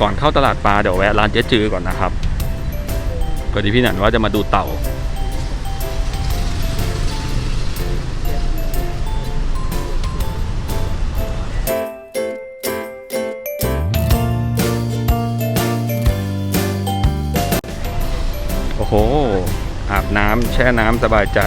ก่อนเข้าตลาดปลาเดี๋ยวแวะร้านเจ๊จือก่อนนะครับก็ดีพี่หนันว่าจะมาดูเต่า โอ้โห อาบน้ำแช่น้ำสบายใจ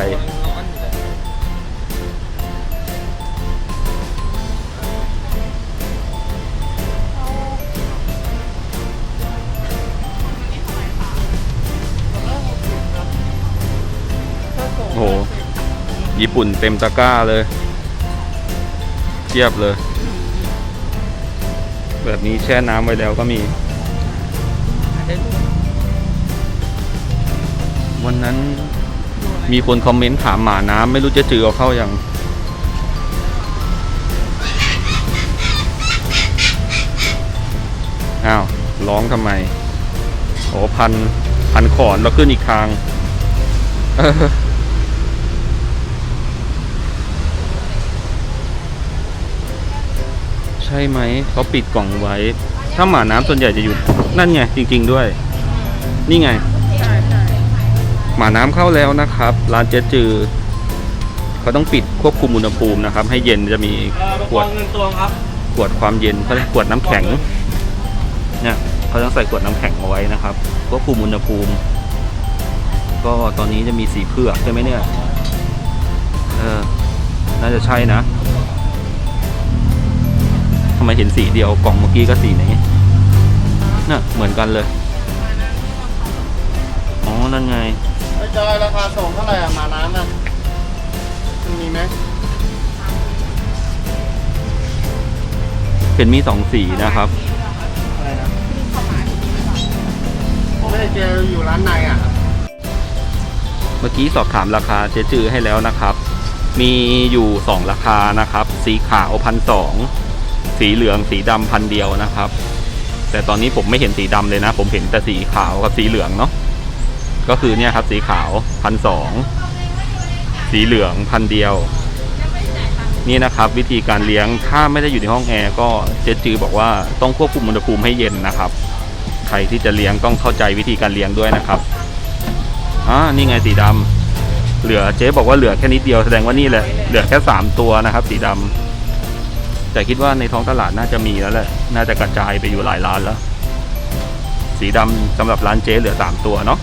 ปุ่นเต็มตะกร้าเลยเทียบเลย แบบนี้แช่น้ำไว้แล้วก็มี วันนั้นมีคนคอมเมนต์ถามหมาน้ำไม่รู้จะจือเอาเข้ายังอ้าวร้องทำไมโอ้พัน พันขอนแล้วขึ้นอีกทาง เออ ใช่ไหมเขาปิดกล่องไว้ ถ้าหมาน้ำส่วนใหญ่จะอยู่นั่นไงจริง ๆด้วย นี่ไง ใช่ใช่หมาน้ำเข้าแล้วนะครับ ร้านเจ๊จือเขาต้องปิดควบคุมอุณหภูมินะครับ ให้เย็นจะมีขวด เงินตัวครับ ขวดความเย็นเขาเรียกขวดน้ำแข็งเนี่ยเขาต้องใส่ขวดน้ำแข็งเอาไว้นะครับควบคุมอุณหภูมิ ก็ตอนนี้จะมีสีเผือกใช่ไหมเนี่ยเออน่าจะใช่นะ ทำไมเห็นสีเดียวกล่องเมื่อกี้ก็สีนี้น่ะเหมือนกันเลยอ๋อนั่นไงไม่จอยราคาส่งเท่าไหร่อะหมาน้ำอะมีไหมเห็นมีสองสีนะครับ อะไรนะไม่ได้เจออยู่ร้านในอะเมื่อกี้สอบถามราคาเจ๊จือให้แล้วนะครับ มีอยู่ 2 ราคานะครับ สีขาวพันสอง สีเหลืองสีดำพันเดียวนะครับ แต่ตอนนี้ผมไม่เห็นสีดำเลยนะ ผมเห็นแต่สีขาวกับสีเหลืองเนาะก็คือเนี่ยครับสีขาวพันสองสีเหลืองพันเดียว นี่นะครับ วิธีการเลี้ยงถ้าไม่ได้อยู่ในห้องแอร์ก็เจ๊จือบอกว่าต้องควบคุมอุณหภูมิให้เย็นนะครับ ใครที่จะเลี้ยงต้องเข้าใจวิธีการเลี้ยงด้วยนะครับอ่านี่ไงสีดำเหลือเจ๊บอกว่าเหลือแค่นิดเดียวแสดงว่านี่แหละเหลือแค่สามตัวนะครับ สีดำ แต่คิดว่าในท้องตลาดน่าจะมีแล้วแหละ น่าจะกระจายไปอยู่หลายร้านแล้ว สีดำสำหรับร้านเจ๊เหลือสามตัวเนาะ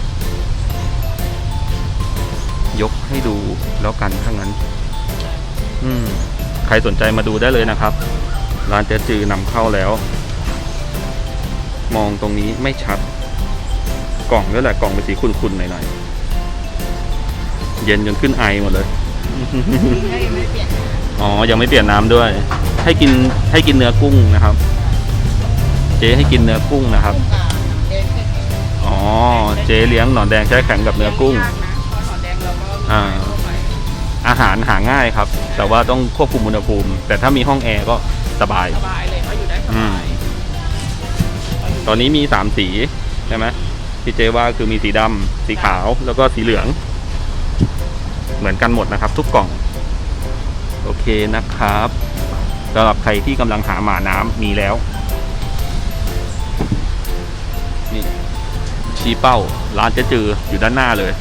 ยกให้ดูแล้วกันถ้างั้น อืม ใครสนใจมาดูได้เลยนะครับ ร้านเจ๊จือนำเข้าแล้ว มองตรงนี้ไม่ชัด กล่องด้วยแหละกล่องเป็นสีขุ่นๆหน่อยๆ เย็นจนขึ้นไอหมดเลย อ๋อ ยังไม่เปลี่ยนน้ำด้วย ให้กินให้กินเนื้อกุ้งนะครับ เจ๊ให้กินเนื้อกุ้งนะครับ อ๋อ เจ๊เลี้ยงหนอนแดงแช่แข็งกับเนื้อกุ้ง อ่า อาหารหาง่ายครับ แต่ว่าต้องควบคุมอุณหภูมิ แต่ถ้ามีห้องแอร์ก็สบาย สบายเลยเขาอยู่ได้สอืบามยตอนนี้มีสามสีใช่ไหมที่เจว่าคือมีสีดำสีขาวแล้วก็สีเหลือง เหมือนกันหมดนะครับ ทุกกล่อง โอเคนะครับ สำหรับใครที่กำลังหาหมาน้ำมีแล้ว นี่ชี้เป้าร้านเจ๊จืออยู่ด้านหน้าเลย